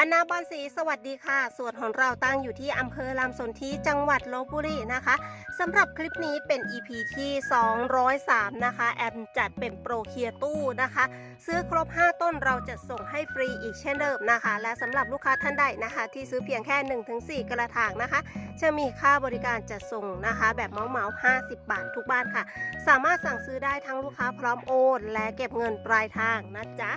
บ้านนาบอนสีสวัสดีค่ะส่วนของเราตั้งอยู่ที่อำเภอลำสนธิจังหวัดลบบุรีนะคะสำหรับคลิปนี้เป็น EP ที่ 203 นะคะ แอมจัดเป็นโปรเคียร์ตู้นะคะ ซื้อครบ 5 ต้นเราจะส่งให้ฟรีอีกเช่นเดิมนะคะ และสำหรับลูกค้าท่านใดนะคะ ที่ซื้อเพียงแค่ 1-4 กระถางนะคะ จะมีค่าบริการจัดส่งนะคะ แบบเมาเมาๆ50 บาททุกบ้านค่ะ สามารถสั่งซื้อได้ทั้งลูกค้าพร้อมโอนและเก็บเงินปลายทางนะจ๊ะ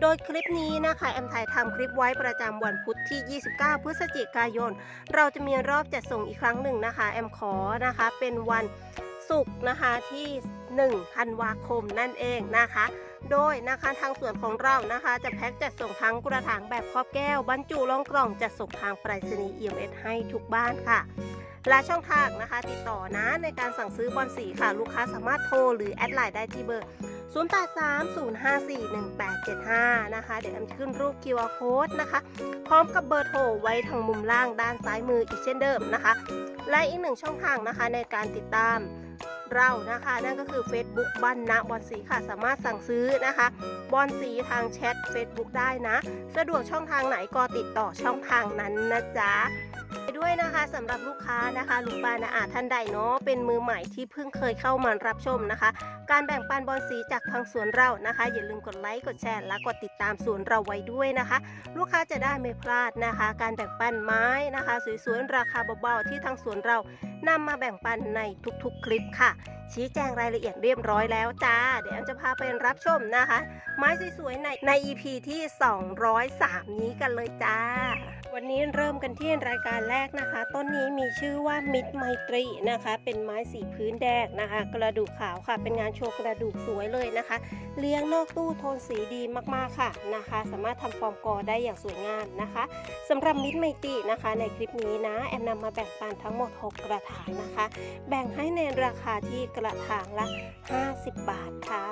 โดยคลิปนี้นะคะแอมถ่ายทำคลิปไว้ประจำวันพุธที่ 29 พฤศจิกายน เราจะมีรอบจัดส่งอีกครั้งหนึ่งนะคะ แอมขอนะคะเป็นวันศุกร์นะคะที่1ธันวาคมนั่นเองนะคะ โดยนะคะทางส่วนของเรานะคะ จะแพ็คจัดส่งทั้งกระถางแบบครอบแก้ว บรรจุลงกล่องจัดส่งทางไปรษณีย์ EMS ให้ทุกบ้านค่ะและช่องทางนะคะ ติดต่อนะในการสั่งซื้อบอลสีค่ะ ลูกค้าสามารถโทรหรือแอดไลน์ได้ที่เบอร์ 0830541875 นะคะ เดี๋ยวแอมขึ้นรูป QR code นะคะ พร้อมกับเบอร์โทรไว้ทางมุมล่างด้านซ้ายมืออีกเช่นเดิมนะคะ และอีกหนึ่งช่องทางนะคะในการติดตามเรานะคะ นั่นก็คือ Facebook บ้านนะบอลสีค่ะ สามารถสั่งซื้อนะคะ บอลสีทางแชท Facebook ได้นะ สะดวกช่องทางไหนก็ติดต่อช่องทางนั้นนะจ๊ะ ด้วยนะคะสำหรับลูกค้านะคะลูกปานะอาท่านใดเนาะเป็นมือใหม่ที่เพิ่งเคยเข้ามารับชมนะคะ การแบ่งปันบอลสีจากทางสวนเรานะคะ อย่าลืมกดไลค์กดแชร์และกดติดตามสวนเราไว้ด้วยนะคะ ลูกค้าจะได้ไม่พลาดนะคะ การแบ่งปันไม้นะคะสวยๆราคาเบาๆที่ทางสวนเรานำมาแบ่งปันในทุกๆ คลิปค่ะ ชี้แจงรายละเอียดเรียบร้อยแล้วจ้า เดี๋ยวแอมจะพาไปรับชมนะคะ ไม้สวยๆในใน EP ที่ 203 นี้กันเลยจ้า วันนี้เริ่มกันที่รายการแรกนะคะ ต้นนี้มีชื่อว่ามิตรไมตรีนะคะ เป็นไม้สีพื้นแดงนะคะ กระดูกขาวค่ะ เป็นงานโชว์กระดูกสวยเลยนะคะ เลี้ยงนอกตู้โทนสีดีมากๆค่ะนะคะ สามารถทำฟอร์มกอได้อย่างสวยงามนะคะสำหรับมิตรไมตรีนะคะ ในคลิปนี้นะแอมนำมาแบ่งปันทั้งหมด 6 กระถางนะคะ แบ่งให้ในราคาที่กระถางละ 50 บาทค่ะ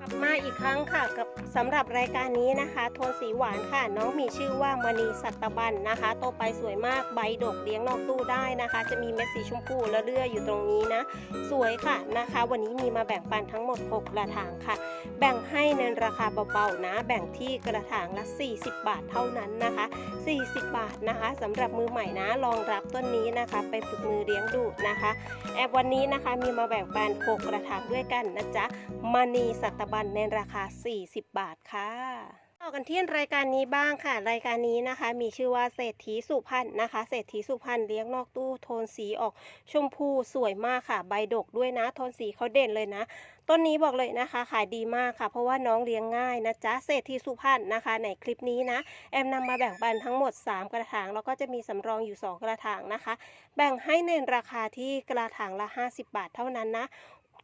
กลับมาอีกครั้งค่ะกับสำหรับรายการนี้นะคะ โทนสีหวานค่ะ น้องมีชื่อว่ามณีสัตบันนะคะโตไปสวยมากใบดกเลี้ยงนอกตู้ได้นะคะ จะมีเม็ดสีชมพูและเลื่อยอยู่ตรงนี้นะ สวยค่ะนะคะ วันนี้มีมาแบ่งปันทั้งหมด 6 กระถางค่ะ แบ่งให้ในราคาเบาๆนะ แบ่งที่กระถางละ 40 บาทเท่านั้นนะคะ 40 บาทนะคะสำหรับมือใหม่นะลองรับต้นนี้นะคะ ไปฝึกมือเลี้ยงดูนะคะ แอบวันนี้นะคะมีมาแบ่งปัน 6 กระถางด้วยกันนะจ๊ะมณีสัตบันในราคา 40 บาทค่ะ ต่อกันที่รายการนี้บ้างค่ะ รายการนี้นะคะ มีชื่อว่าเศรษฐีสุพรรณนะคะ เศรษฐีสุพรรณเลี้ยงนอกตู้โทนสีออกชมพูสวยมากค่ะ ใบดกด้วยนะ โทนสีเขาเด่นเลยนะต้นนี้บอกเลยนะคะขายดีมากค่ะ เพราะว่าน้องเลี้ยงง่ายนะจ๊ะเศรษฐีสุพรรณนะคะ ในคลิปนี้นะ แอมนำมาแบ่งปันทั้งหมด 3 กระถางแล้วก็จะมีสำรองอยู่ 2 กระถางนะคะ แบ่งให้ในราคาที่กระถางละ 50 บาทเท่านั้นนะ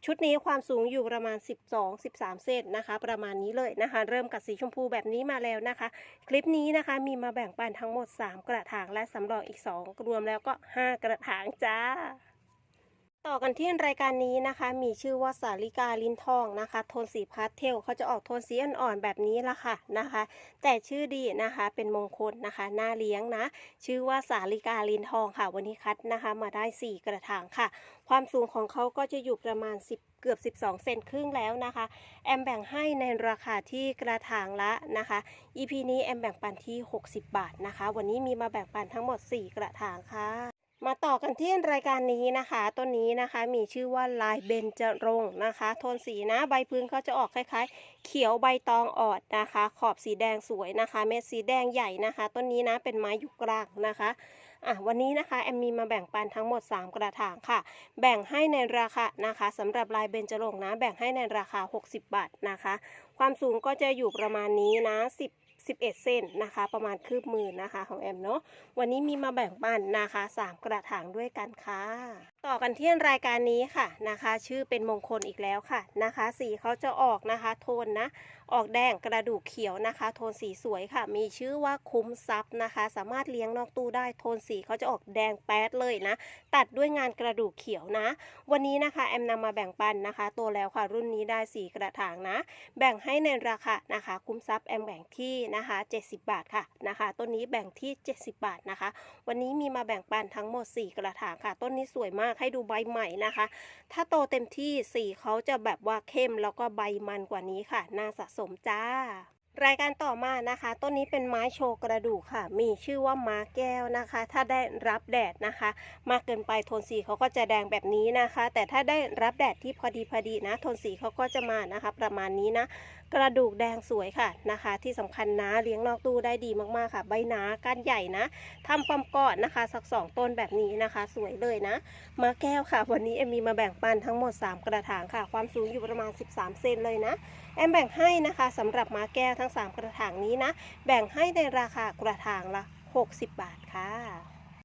ชุดนี้ความสูงอยู่ประมาณ 12-13 เซนนะคะ ประมาณนี้เลยนะคะ เริ่มกับสีชมพูแบบนี้มาแล้วนะคะ คลิปนี้นะคะมีมาแบ่งปันทั้งหมด 3 กระถางและสำรองอีก 2 รวมแล้วก็ 5 กระถางจ้า ต่อกันที่รายการนี้นะคะ มีชื่อว่าสาลิกาลิ้นทองนะคะ โทนสีพาสเทลเขาจะออกโทนสีอ่อนๆแบบนี้ละค่ะนะคะ แต่ชื่อดีนะคะเป็นมงคลนะคะหน้าเลี้ยงนะ ชื่อว่าสาลิกาลิ้นทองค่ะ วันนี้คัดนะคะ มาได้ 4 กระถางค่ะ ความสูงของเขาก็จะอยู่ประมาณ 10เกือบ 12 เซนครึ่งแล้วนะคะ แอมแบ่งให้ในราคาที่กระถางละนะคะ EP นี้แอมแบ่งปันที่ 60 บาทนะคะ วันนี้มีมาแบ่งปันทั้งหมด 4 กระถางค่ะ มาต่อกันที่รายการนี้นะคะต้นนี้นะคะมีชื่อว่าลายเบญจรงค์นะคะ โทนสีนะใบพื้นเขาจะออกคล้ายๆ เขียวใบตองออดนะคะ ขอบสีแดงสวยนะคะ เม็ดสีแดงใหญ่นะคะ ต้นนี้นะเป็นไม้ยุคกลางนะคะอะวันนี้นะคะแอมมีมาแบ่งปันทั้งหมด 3 กระถางค่ะ แบ่งให้ในราคานะคะสำหรับลายเบญจรงค์นะแบ่งให้ในราคา 60 บาทนะคะ ความสูงก็จะอยู่ประมาณนี้นะ 10 11 เส้นนะคะ ประมาณคืบมือนะคะของแอมเนาะวันนี้มีมาแบ่งปันนะคะ 3 กระถางด้วยกันค่ะ ต่อกันที่รายการนี้ค่ะนะคะ ชื่อเป็นมงคลอีกแล้วค่ะนะคะ สีเขาจะออกนะคะ โทนนะ ออกแดงกระดูกเขียวนะคะ โทนสีสวยค่ะ มีชื่อว่าคุ้มซับนะคะ สามารถเลี้ยงนอกตู้ได้โทนสีเขาจะออกแดงแป๊ดเลยนะ ตัดด้วยงานกระดูกเขียวนะ วันนี้นะคะแอมนำมาแบ่งปันนะคะ ตัวแล้วค่ะรุ่นนี้ได้สีกระถางนะ แบ่งให้ในราคานะคะ คุ้มซับแอมแบ่งที่นะคะ 70 บาทค่ะนะคะต้นนี้แบ่งที่ 70 บาทนะคะ วันนี้มีมาแบ่งปันทั้งหมด 4 กระถางค่ะ ต้นนี้สวยมากให้ดูใบใหม่นะคะ ถ้าโตเต็มที่สีเขาจะแบบว่าเข้มแล้วก็ใบมันกว่านี้ค่ะน่าสะสมจ้ารายการต่อมานะคะ ต้นนี้เป็นไม้โชว์กระดูกค่ะ มีชื่อว่าม้าแก้วนะคะ ถ้าได้รับแดดนะคะ มากเกินไปโทนสีเขาก็จะแดงแบบนี้นะคะ แต่ถ้าได้รับแดดที่พอดีพอดีนะ โทนสีเขาก็จะมานะคะ ประมาณนี้นะ กระดูกแดงสวยค่ะนะคะ ที่สำคัญนะเลี้ยงนอกตู้ได้ดีมากๆค่ะ ใบหนาก้านใหญ่นะทำความก่อนนะคะ สักสองต้นแบบนี้นะคะ สวยเลยนะม้าแก้วค่ะ วันนี้เอ็มมีมาแบ่งปันทั้งหมด 3 กระถางค่ะ ความสูงอยู่ประมาณ 13 เซนเลยนะ แอมแบ่งให้นะคะสำหรับม้าแก้วทั้ง 3 กระถางนี้นะ แบ่งให้ในราคากระถางละ 60 บาทค่ะ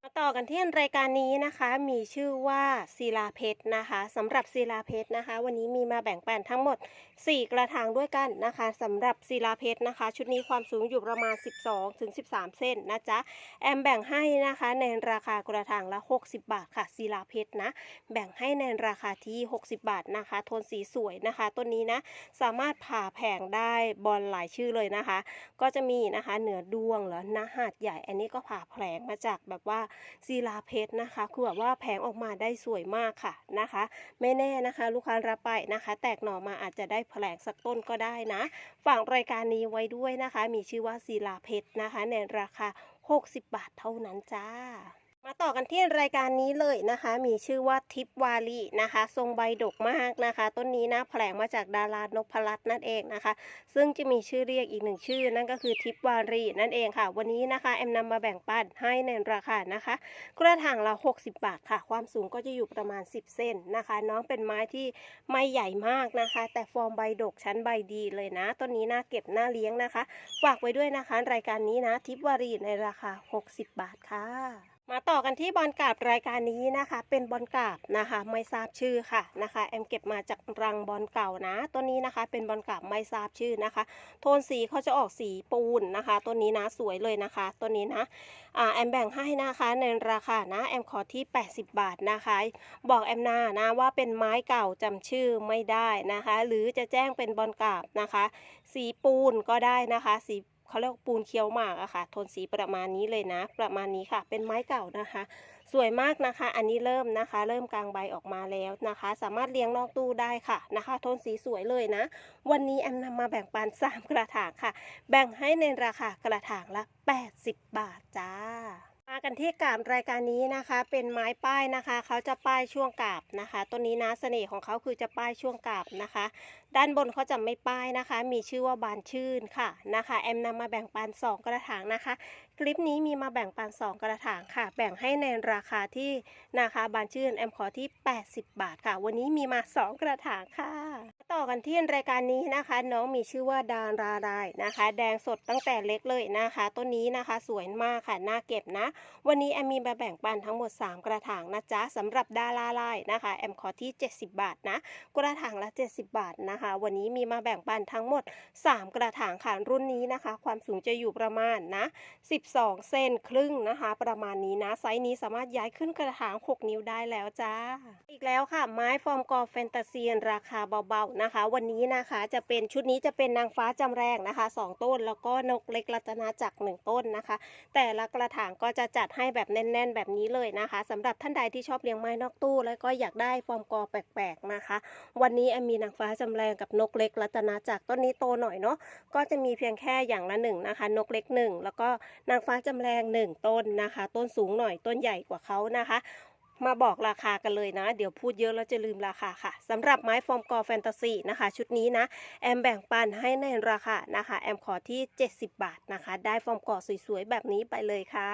มาต่อกันที่รายการนี้นะคะมีชื่อว่าศิลาเพชรนะคะสำหรับศิลาเพชรนะคะ วันนี้มีมาแบ่งปันทั้งหมด 4 กระถางด้วยกันนะคะสำหรับศิลาเพชรนะคะ ชุดนี้ความสูงอยู่ประมาณ 12 ถึง 13 เส้นนะจ๊ะ แอมแบ่งให้นะคะในราคากระถางละ 60 บาทค่ะศิลาเพชรนะ แบ่งให้ในราคาที่ 60 บาทนะคะ โทนสีสวยนะคะต้นนี้นะ สามารถผ่าแผงได้บอลหลายชื่อเลยนะคะ ก็จะมีนะคะเหนือดวงหรอหน้าหาดใหญ่ อันนี้ก็ผ่าแผงมาจากแบบว่าศิลาเพชรนะคะ คือแบบว่าแผงออกมาได้สวยมากค่ะนะคะ ไม่แน่นะคะ ลูกค้ารับไปนะคะ แตกหน่อมาอาจจะได้แผลงสักต้นก็ได้นะ ฝากรายการนี้ไว้ด้วยนะคะ มีชื่อว่าศิลาเพชรนะคะ ในราคา 60 บาทเท่านั้นจ้า มาต่อกันที่รายการนี้เลยนะคะ มีชื่อว่าทิปวาลีนะคะ ทรงใบดกมากนะคะ ต้นนี้นะแผลงมาจากดารานพรัตน์นั่นเองนะคะ ซึ่งจะมีชื่อเรียกอีกหนึ่งชื่อ นั่นก็คือทิปวารีนั่นเองค่ะ วันนี้นะคะแอมนำมาแบ่งปันให้ในราคานะคะ กระถางละ 60 บาทค่ะ ความสูงก็จะอยู่ประมาณ 10 เซนนะคะ น้องเป็นไม้ที่ไม่ใหญ่มากนะคะ แต่ฟอร์มใบดกชั้นใบดีเลยนะ ต้นนี้น่าเก็บน่าเลี้ยงนะคะ ฝากไว้ด้วยนะคะ รายการนี้นะทิปวารีในราคา 60 บาทค่ะ มาต่อกันที่บอลกราบรายการนี้นะคะ เป็นบอลกราบนะคะ ไม่ทราบชื่อค่ะนะคะแอมเก็บมาจากรังบอลเก่านะ ตัวนี้นะคะ เป็นบอลกราบไม่ทราบชื่อนะคะ โทนสีเขาจะออกสีปูนนะคะ ตัวนี้นะสวยเลยนะคะ ตัวนี้นะอ่าแอมแบ่งให้นะคะในราคานะแอมขอที่ 80 บาทนะคะ บอกแอมนานะว่าเป็นไม้เก่าจำชื่อไม่ได้นะคะ หรือจะแจ้งเป็นบอลกราบนะคะ สีปูนก็ได้นะคะ สี เขาเรียกว่าปูนเคี้ยวหมากอะค่ะโทนสีประมาณนี้เลยนะ ประมาณนี้ค่ะ เป็นไม้เก่านะคะ สวยมากนะคะ อันนี้เริ่มนะคะ เริ่มกลางใบออกมาแล้วนะคะ สามารถเลี้ยงนอกตู้ได้ค่ะนะคะโทนสีสวยเลยนะ วันนี้แอมนำมาแบ่งปัน 3 กระถางค่ะ แบ่งให้ในราคากระถางละ 80 บาทจ้า มากันที่กาบรายการนี้นะคะ เป็นไม้ป้ายนะคะ เขาจะป้ายช่วงกาบนะคะต้นนี้นะเสน่ห์ของเขาคือจะป้ายช่วงกาบนะคะ ด้านบนเขาจะไม่ป้ายนะคะ มีชื่อว่าบานชื่นค่ะนะคะ แอมนำมาแบ่งปัน2กระถางนะคะ คลิปนี้มีมาแบ่งปัน 2 กระถางค่ะ แบ่งให้ในราคาที่นะคะบานชื่นแอมขอที่ 80 บาทค่ะ วันนี้มีมา 2 กระถางค่ะ ต่อกันที่รายการนี้นะคะ น้องมีชื่อว่าดารารายนะคะ แดงสดตั้งแต่เล็กเลยนะคะ ต้นนี้นะคะสวยมากค่ะ น่าเก็บนะ วันนี้แอมมีมาแบ่งปันทั้งหมด 3 กระถางนะจ๊ะสำหรับดาราลายนะคะ แอมขอที่ 70 บาทนะ กระถางละ 70 บาทนะคะ วันนี้มีมาแบ่งปันทั้งหมด 3 กระถางค่ะรุ่นนี้นะคะ ความสูงจะอยู่ประมาณนะ12 เซนครึ่งนะคะ ประมาณนี้นะ ไซส์นี้สามารถย้ายขึ้นกระถาง 6 นิ้วได้แล้วจ้า อีกแล้วค่ะ ไม้ฟอร์มกอแฟนตาเซียนราคาเบาๆนะคะ วันนี้นะคะจะเป็นชุดนี้จะเป็นนางฟ้าจำแรงนะคะ 2 ต้นแล้วก็นกเล็กรัตนาจักรหนึ่งต้นนะคะ แต่ละกระถางก็จะจัดให้แบบแน่น ๆ แบบนี้เลยนะคะสำหรับท่านใดที่ชอบเลี้ยงไม้นอกตู้ แล้วก็อยากได้ฟอร์มกอแปลกๆนะคะ วันนี้แอมมีนางฟ้าจำแรงกับนกเล็กรัตนาจักรต้นนี้โตหน่อยเนาะก็จะมีเพียงแค่อย่างละหนึ่งนะคะ นกเล็กหนึ่งแล้วก็นางฟ้าจำแรงหนึ่งต้นนะคะ ต้นสูงหน่อยต้นใหญ่กว่าเขานะคะ มาบอกราคากันเลยนะ เดี๋ยวพูดเยอะแล้วจะลืมราคาค่ะสำหรับไม้ฟอร์มกอแฟนตาซีนะคะ ชุดนี้นะ แอมแบ่งปันให้ในราคานะคะ แอมขอที่ 70 บาทนะคะ ได้ฟอร์มกอสวยๆ แบบนี้ไปเลยค่ะ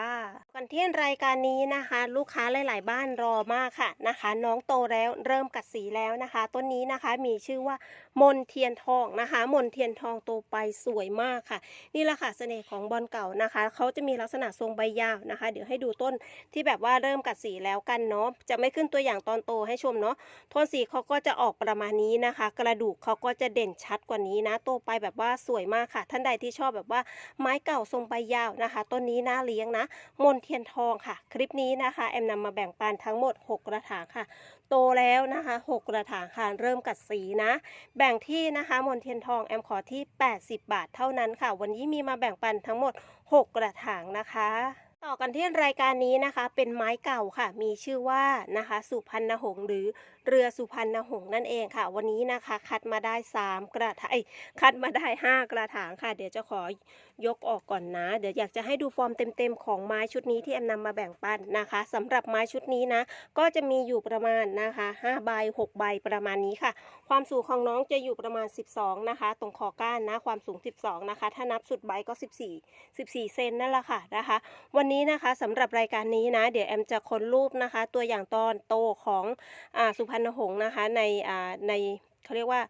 กันที่รายการนี้นะคะ ลูกค้าหลาย ๆ บ้านรอมากค่ะนะคะ น้องโตแล้วเริ่มกัดสีแล้วนะคะ ต้นนี้นะคะมีชื่อว่ามนเทียนทองนะคะ มนเทียนทองโตไปสวยมากค่ะ นี่แหละค่ะเสน่ห์ของบอลเก่านะคะ เขาจะมีลักษณะทรงใบยาวนะคะ เดี๋ยวให้ดูต้นที่แบบว่าเริ่มกัดสีแล้วกันเนาะ จะไม่ขึ้นตัวอย่างตอนโตให้ชมเนาะโทนสีเขาก็จะออกประมาณนี้นะคะ กระดูกเขาก็จะเด่นชัดกว่านี้นะ โตไปแบบว่าสวยมากค่ะ ท่านใดที่ชอบแบบว่าไม้เก่าทรงใบยาวนะคะ ต้นนี้น่าเลี้ยงนะ มนเทียนทองค่ะ คลิปนี้นะคะ แอมนำมาแบ่งปันทั้งหมด 6 กระถางค่ะ โตแล้วนะคะ6กระถางค่ะเริ่มกัดสีนะ แบ่งที่นะคะมนเทียนทองแอมขอที่ 80 บาทเท่านั้นค่ะ วันนี้มีมาแบ่งปันทั้งหมด 6 กระถางนะคะต่อกันที่รายการนี้นะคะเป็นไม้เก่าค่ะ มีชื่อว่านะคะ สุพรรณหงส์หรือ เรือสุพรรณหงส์นั่นเองค่ะ วันนี้นะคะคัดมาได้ 3 กระถางเอ้คัดมาได้ 5 กระถางค่ะ เดี๋ยวจะขอยกออกก่อนนะ เดี๋ยวอยากจะให้ดูฟอร์มเต็มๆของไม้ชุดนี้ที่แอมนำมาแบ่งปันนะคะสำหรับไม้ชุดนี้นะ ก็จะมีอยู่ประมาณนะคะ5ใบ6ใบประมาณนี้ค่ะ ความสูงของน้องจะอยู่ประมาณ 12 นะคะ ตรงคอก้านนะ ความสูง 12 นะคะ ถ้านับสุดใบก็ 14 14 เซนนั่นแหละค่ะนะคะ วันนี้นะคะสำหรับรายการนี้นะ เดี๋ยวแอมจะค้นรูปนะคะ ตัวอย่างตอนโตของอสุพรรณหงนะคะในอ่าในเขาเรียกว่า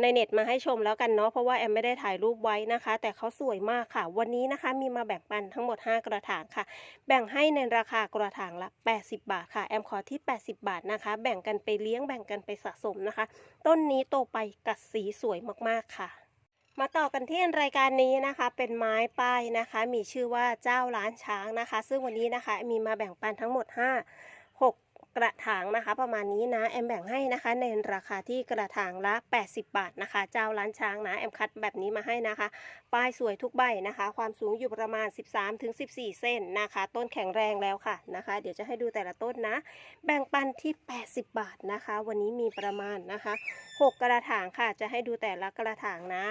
ในเน็ตมาให้ชมแล้วกันเนาะเพราะว่าแอมไม่ได้ถ่ายรูปไว้นะคะ แต่เขาสวยมากค่ะ วันนี้นะคะมีมาแบ่งปันทั้งหมด 5 กระถางค่ะ แบ่งให้ในราคากระถางละ 80 บาทค่ะ แอมขอที่ 80 บาทนะคะ แบ่งกันไปเลี้ยงแบ่งกันไปสะสมนะคะ ต้นนี้โตไปกัดสีสวยมากๆค่ะมาต่อกันที่รายการนี้นะคะ เป็นไม้ป้ายนะคะ มีชื่อว่าเจ้าล้านช้างนะคะ ซึ่งวันนี้นะคะมีมาแบ่งปันทั้งหมด5 6 กระถางนะคะ ประมาณนี้นะแอมแบ่งให้นะคะ ในราคาที่กระถางละ 80 บาทนะคะ เจ้าล้านช้างนะแอมคัดแบบนี้มาให้นะคะ ป้ายสวยทุกใบนะคะ ความสูงอยู่ประมาณ 13-14เส้นนะคะ ต้นแข็งแรงแล้วค่ะนะคะ เดี๋ยวจะให้ดูแต่ละต้นนะ แบ่งปันที่ 80 บาทนะคะ วันนี้มีประมาณนะคะ 6 กระถางค่ะ จะให้ดูแต่ละกระถางนะ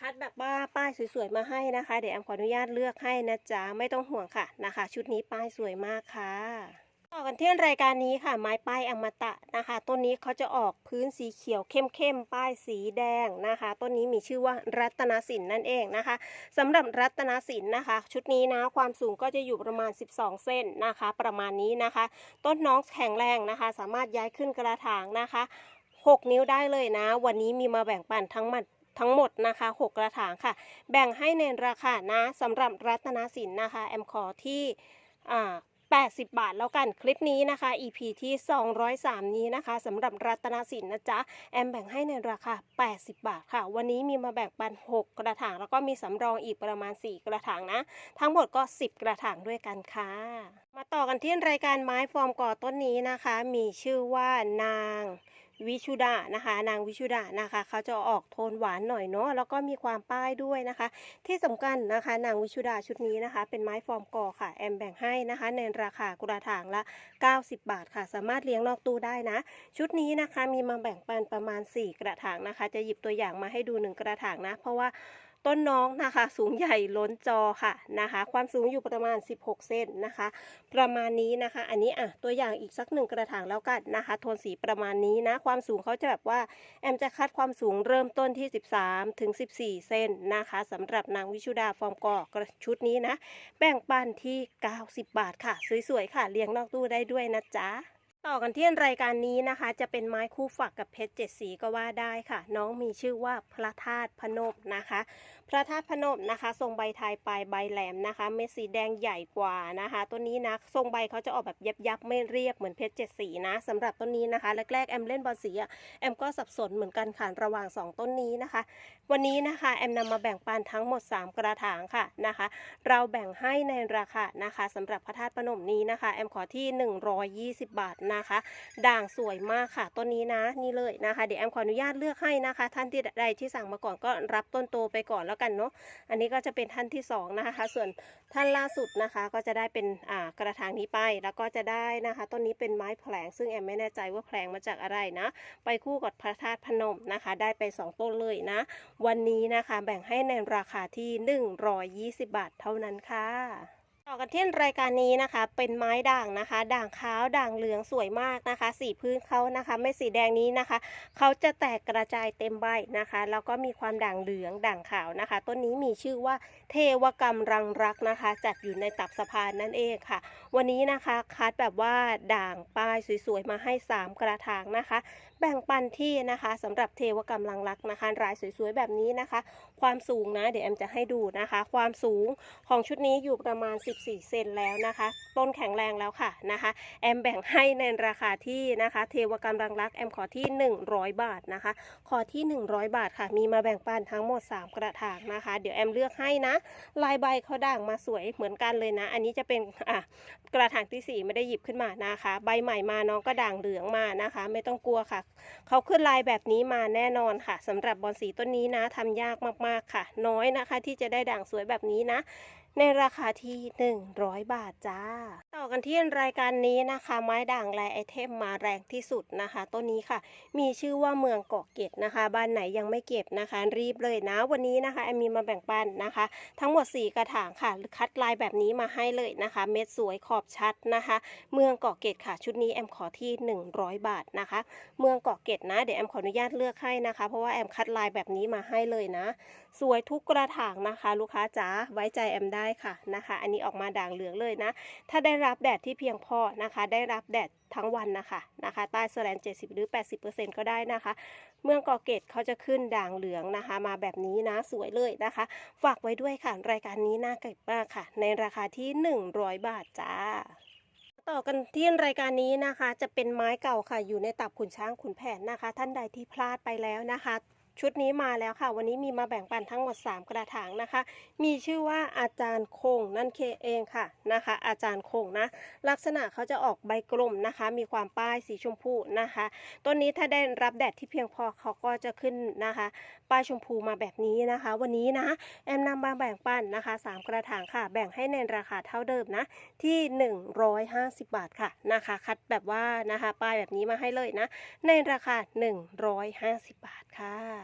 คัดแบบว่าป้ายสวยๆมาให้นะคะ เดี๋ยวแอมขออนุญาตเลือกให้นะจ๊ะไม่ต้องห่วงค่ะนะคะ ชุดนี้ป้ายสวยมากค่ะ ต่อกันที่รายการนี้ค่ะ ไม้ป้ายอมตะนะคะ ต้นนี้เขาจะออกพื้นสีเขียวเข้มๆป้ายสีแดงนะคะ ต้นนี้มีชื่อว่ารัตนสินนั่นเองนะคะสำหรับรัตนสินนะคะ ชุดนี้นะความสูงก็จะอยู่ประมาณ 12 เส้นนะคะ ประมาณนี้นะคะ ต้นน้องแข็งแรงนะคะ สามารถย้ายขึ้นกระถางนะคะ 6 นิ้วได้เลยนะ วันนี้มีมาแบ่งปันทั้งหมดทั้งหมดนะคะ 6 กระถางค่ะ แบ่งให้ในราคานะสำหรับรัตนสินนะคะ แอมขอที่อ่า 80 บาทแล้วกันคลิปนี้นะคะ EP ที่ 203 นี้นะคะสำหรับรัตนสินนะจ๊ะ แอมแบ่งให้ในราคา 80 บาทค่ะ วันนี้มีมาแบ่งปัน 6 กระถาง แล้วก็มีสำรองอีกประมาณ 4 กระถางนะ ทั้งหมดก็ 10 กระถางด้วยกันค่ะ มาต่อกันที่รายการไม้ฟอร์มก่อต้นนี้นะคะ มีชื่อว่านาง วิชุดานะคะ นางวิชุดานะคะ เขาจะออกโทนหวานหน่อยเนาะแล้วก็มีความป้ายด้วยนะคะ ที่สำคัญนะคะ นางวิชุดาชุดนี้นะคะ เป็นไม้ฟอร์มกอค่ะ แอมแบ่งให้นะคะ ในราคากระถางละ 90 บาทค่ะ สามารถเลี้ยงนอกตู้ได้นะ ชุดนี้นะคะมีมาแบ่งปันประมาณ 4 กระถางนะคะ จะหยิบตัวอย่างมาให้ดู 1 กระถางนะ เพราะว่า ต้นน้องนะคะ สูงใหญ่ล้นจอค่ะนะคะ ความสูงอยู่ประมาณ 16 เซนนะคะ ประมาณนี้นะคะ อันนี้อะตัวอย่างอีกสักหนึ่งกระถางแล้วกันนะคะ โทนสีประมาณนี้นะ ความสูงเขาจะแบบว่าแอมจะคัดความสูงเริ่มต้นที่ 13ถึง14 เซนนะคะสำหรับนางวิชุดาฟอร์มกอกชุดนี้นะ แบ่งปันที่ 90 บาทค่ะ สวยๆค่ะ เลี้ยงนอกตู้ได้ด้วยนะจ๊ะ ต่อกันที่รายการนี้นะคะ จะเป็นไม้คู่ฝักกับเพชรเจ็ดสีก็ว่าได้ค่ะ น้องมีชื่อว่าพระธาตุพนมนะคะ พระธาตุพนมนะคะ ทรงใบทายปลายใบแหลมนะคะ เม็ดสีแดงใหญ่กว่านะคะต้นนี้นะทรงใบเขาจะออกแบบยับยับไม่เรียบเหมือนเพชรเจ็ดสีนะสำหรับต้นนี้นะคะแรกๆแอมเล่นบอลสีอะแอมก็สับสนเหมือนกันค่ะระหว่างสองต้นนี้นะคะ วันนี้นะคะแอมนำมาแบ่งปันทั้งหมด 3 กระถางค่ะนะคะ เราแบ่งให้ในราคานะคะสำหรับพระธาตุพนมนี้นะคะแอมขอที่ 120 บาทนะคะ ด่างสวยมากค่ะต้นนี้นะนี่เลยนะคะ เดี๋ยวแอมขออนุญาตเลือกให้นะคะ ท่านที่ใดที่สั่งมาก่อนก็รับต้นโตไปก่อนแล้วกันเนาะอันนี้ก็จะเป็นท่านที่สองนะคะ ส่วนท่านล่าสุดนะคะ ก็จะได้เป็นอ่ากระถางนี้ไปแล้วก็จะได้นะคะต้นนี้เป็นไม้แผลง ซึ่งแอมไม่แน่ใจว่าแผลงมาจากอะไรนะ ไปคู่กับพระธาตุพนมนะคะ ได้ไปสองต้นเลยนะ วันนี้นะคะแบ่งให้ในราคาที่ 120 บาทเท่านั้นค่ะ ต่อกันที่รายการนี้นะคะ เป็นไม้ด่างนะคะ ด่างขาวด่างเหลืองสวยมากนะคะ สีพื้นเขานะคะไม่สีแดงนี้นะคะเขาจะแตกกระจายเต็มใบนะคะแล้วก็มีความด่างเหลืองด่างขาวนะคะ ต้นนี้มีชื่อว่าเทวกรรมรังรักนะคะ จัดอยู่ในตับสะพานนั่นเองค่ะ วันนี้นะคะคัดแบบว่าด่างป้ายสวยๆมาให้ 3 กระถางนะคะ แบ่งปันที่นะคะสำหรับเทวกรรมลังรักนะคะ รายสวยๆแบบนี้นะคะ ความสูงนะเดี๋ยวแอมจะให้ดูนะคะ ความสูงของชุดนี้อยู่ประมาณ14 เซนแล้วนะคะ ต้นแข็งแรงแล้วค่ะนะคะ แอมแบ่งให้ในราคาที่นะคะ เทวกรรมรังรักแอมขอที่ 100 บาทนะคะ ขอที่ 100 บาทค่ะ มีมาแบ่งปันทั้งหมด 3 กระถางนะคะ เดี๋ยวแอมเลือกให้นะ ลายใบเขาด่างมาสวยเหมือนกันเลยนะ อันนี้จะเป็นอะกระถางที่ 4 ไม่ได้หยิบขึ้นมานะคะ ใบใหม่มาน้องก็ด่างเหลืองมานะคะ ไม่ต้องกลัวค่ะ เขาขึ้นลายแบบนี้มาแน่นอนค่ะสำหรับบอลสีต้นนี้นะทำยากมากๆค่ะ น้อยนะคะที่จะได้ด่างสวยแบบนี้นะ ในราคาที่ 100 บาทจ้า ต่อกันที่รายการนี้นะคะ ไม้ด่างลายไอเทมมาแรงที่สุดนะคะต้นนี้ค่ะ มีชื่อว่าเมืองเกาะเกร็ดนะคะ บ้านไหนยังไม่เก็บนะคะ รีบเลยนะวันนี้นะคะแอมมีมาแบ่งปันนะคะ ทั้งหมด 4 กระถางค่ะ คัดลายแบบนี้มาให้เลยนะคะ เม็ดสวยขอบชัดนะคะ เมืองเกาะเกร็ดค่ะ ชุดนี้แอมขอที่ 100 บาทนะคะ เมืองเกาะเกร็ดนะเดี๋ยวแอมขออนุญาตเลือกให้นะคะ เพราะว่าแอมคัดลายแบบนี้มาให้เลยนะ สวยทุกกระถางนะคะ ลูกค้าจ๋าไว้ใจแอมได้ค่ะนะคะ อันนี้ออกมาด่างเหลืองเลยนะ ถ้าได้รับแดดที่เพียงพอนะคะ ได้รับแดดทั้งวันนะคะนะคะ ใต้แสแลน70 หรือ 80%ก็ได้นะคะ เมืองกาะเกร็ดเขาจะขึ้นด่างเหลืองนะคะ มาแบบนี้นะสวยเลยนะคะ ฝากไว้ด้วยค่ะ รายการนี้น่าเก็บมากค่ะ ในราคาที่ 100 บาทจ้าต่อกันที่รายการนี้นะคะ จะเป็นไม้เก่าค่ะอยู่ในตับขุนช้างขุนแผนนะคะ ท่านใดที่พลาดไปแล้วนะคะ ชุดนี้มาแล้วค่ะ วันนี้มีมาแบ่งปันทั้งหมด 3 กระถางนะคะ มีชื่อว่าอาจารย์คงนั่นเคเองค่ะนะคะ อาจารย์คงนะ ลักษณะเขาจะออกใบกลมนะคะ มีความป้ายสีชมพูนะคะต้นนี้ถ้าได้รับแดดที่เพียงพอเขาก็จะขึ้นนะคะ ป้ายชมพูมาแบบนี้นะคะ วันนี้นะแอมนำมาแบ่งปันนะคะ 3 กระถางค่ะ แบ่งให้ในราคาเท่าเดิมนะที่ 150 บาทค่ะนะคะ คัดแบบว่านะคะ ป้ายแบบนี้มาให้เลยนะ ในราคา 150 บาทค่ะ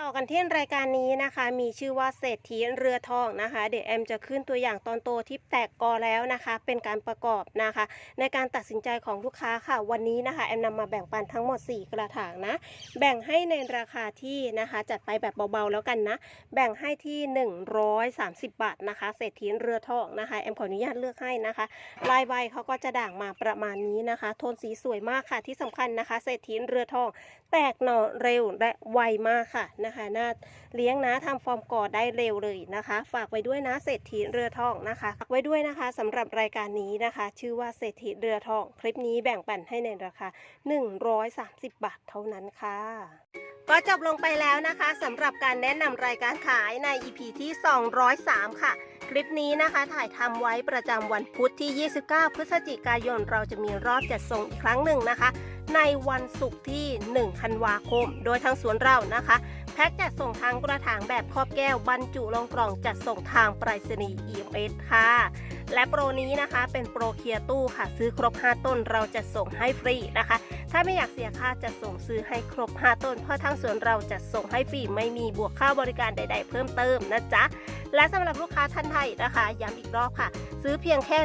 ต่อกันที่รายการนี้นะคะ มีชื่อว่าเศรษฐีเรือทองนะคะ เดี๋ยวแอมจะขึ้นตัวอย่างตอนโตที่แตกกอแล้วนะคะ เป็นการประกอบนะคะ ในการตัดสินใจของลูกค้าค่ะ วันนี้นะคะ แอมนำมาแบ่งปันทั้งหมด 4 กระถางนะ แบ่งให้ในราคาที่นะคะ จัดไปแบบเบาๆแล้วกันนะ แบ่งให้ที่ 130 บาทนะคะ เศรษฐีเรือทองนะคะ แอมขออนุญาตเลือกให้นะคะ ลายใบเขาก็จะด่างมาประมาณนี้นะคะ โทนสีสวยมากค่ะที่สำคัญนะคะ เศรษฐีเรือทอง แตกหน่อเร็วและไวมากค่ะนะคะน่าเลี้ยงนะทำฟอร์มก่อได้เร็วเลยนะคะ ฝากไว้ด้วยนะเศรษฐีเรือทองนะคะฝากไว้ด้วยนะคะสำหรับรายการนี้นะคะ ชื่อว่าเศรษฐีเรือทองคลิปนี้แบ่งปันให้ในราคา 130 บาทเท่านั้นค่ะก็จบลงไปแล้วนะคะสำหรับการแนะนำรายการขายใน EP ที่ 203 ค่ะ คลิปนี้นะคะถ่ายทำไว้ประจำวันพุธที่ 29 พฤศจิกายน เราจะมีรอบจัดส่งอีกครั้งหนึ่งนะคะ ในวันศุกร์ที่ 1 ธันวาคม โดยทางสวนเรานะคะ แพ็กจัดส่งทางกระถางแบบครอบแก้วบรรจุลงกล่องจัดส่งทางไปรษณีย์ EMS ค่ะ และโปรนี้นะคะเป็นโปรเคลียร์ตู้ค่ะ ซื้อครบ 5 ต้นเราจะส่งให้ฟรีนะคะ ถ้าไม่อยากเสียค่าจะส่งซื้อให้ครบ 5 ต้น เพราะทางสวนเราจะส่งให้ฟรีไม่มีบวกค่าบริการใด ๆ เพิ่มเติมนะจ๊ะและสำหรับลูกค้าท่านไทยนะคะย้ำอีกรอบค่ะ ซื้อเพียงแค่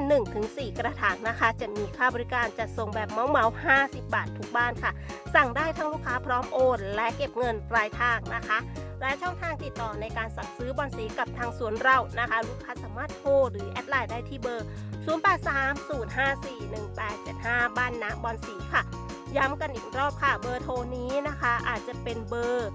1-4 กระถางนะคะ จะมีค่าบริการจัดส่งแบบเมาเมา50 บาททุกบ้านค่ะ สั่งได้ทั้งลูกค้าพร้อมโอน และเก็บเงินปลายทางนะคะ และช่องทางติดต่อในการสั่งซื้อบอลสีกับทางสวนเรานะคะ ลูกค้าสามารถโทรหรือแอดไลน์ได้ที่เบอร์ 0830541875 บ้านนาบอลสีค่ะ ย้ำกันอีกรอบค่ะ เบอร์โทรนี้นะคะ อาจจะเป็นเบอร์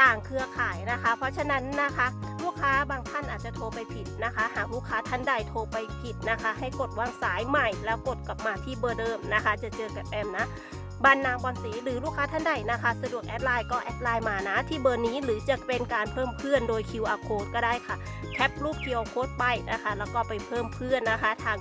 ต่างเครือข่ายนะคะ เพราะฉะนั้นนะคะ ลูกค้าบางท่านอาจจะโทรไปผิดนะคะ หากลูกค้าท่านใดโทรไปผิดนะคะ ให้กดวางสายใหม่แล้วกดกลับมาที่เบอร์เดิมนะคะ จะเจอกับแอมนะ บ้านนางบอลสีหรือลูกค้าท่านใดนะคะ สะดวกแอดไลน์ก็แอดไลน์มานะ ที่เบอร์นี้หรือจะเป็นการเพิ่มเพื่อนโดย QR code ก็ได้ค่ะ แคปรูป QR code ไปนะคะ แล้วก็ไปเพิ่มเพื่อนนะคะ ทาง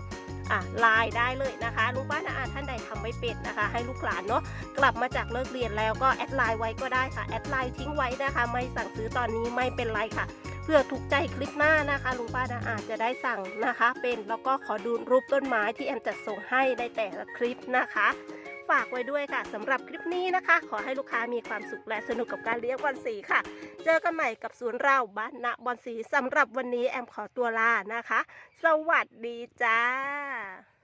อะไลน์ได้เลยนะคะลูกบ้านอาท่านใดทำไม่เป็นนะคะ ให้ลูกหลานเนาะกลับมาจากเลิกเรียนแล้วก็แอดไลน์ไว้ก็ได้ค่ะแอดไลน์ทิ้งไว้นะคะ ไม่สั่งซื้อตอนนี้ไม่เป็นไรค่ะเพื่อถูกใจคลิปหน้านะคะลุงป้านาอาจจะได้สั่งนะคะ เป็นแล้วก็ขอดูรูปต้นไม้ที่แอมจัดส่งให้ในแต่ละคลิปนะคะ ฝากไว้ด้วยค่ะสำหรับคลิปนี้นะคะ ขอให้ลูกค้ามีความสุขและสนุกกับการเลี้ยงบอลสีค่ะ เจอกันใหม่กับสวนเราบ้านนะบอลสีสำหรับวันนี้แอมขอตัวลานะคะ สวัสดีจ้า